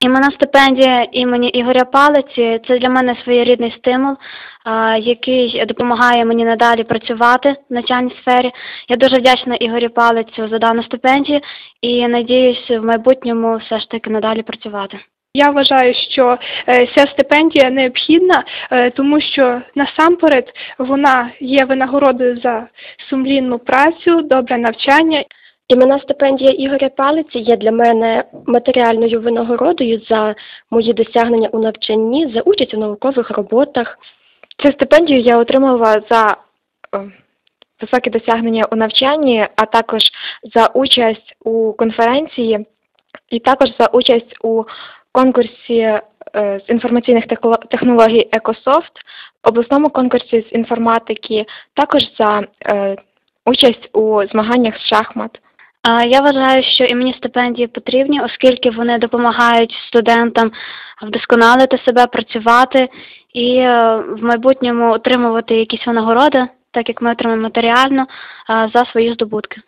Іменна стипендія імені Ігоря Палиці це для мене своєрідний стимул, який допомагає мені надалі працювати в навчальній сфері. Я дуже вдячна Ігорю Палицю за дану стипендію і надіюсь в майбутньому все ж таки надалі працювати. Я вважаю, що е, ця стипендія необхідна, е, тому що насамперед вона є винагородою за сумлінну працю, добре навчання. Іменна стипендія Ігоря Палиці є для мене матеріальною винагородою за мої досягнення у навчанні, за участь у наукових роботах. Цю стипендію я отримала за е, високі досягнення у навчанні, а також за участь у конференції і також за участь у конкурсі е, з інформаційних технологій Екософт, обласному конкурсі з інформатики, також за е, участь у змаганнях з шахмат. Я вважаю, що іменні стипендії потрібні, оскільки вони допомагають студентам вдосконалити себе, працювати і е, в майбутньому отримувати якісь винагороди, так як ми отримаємо матеріально, за свої здобутки.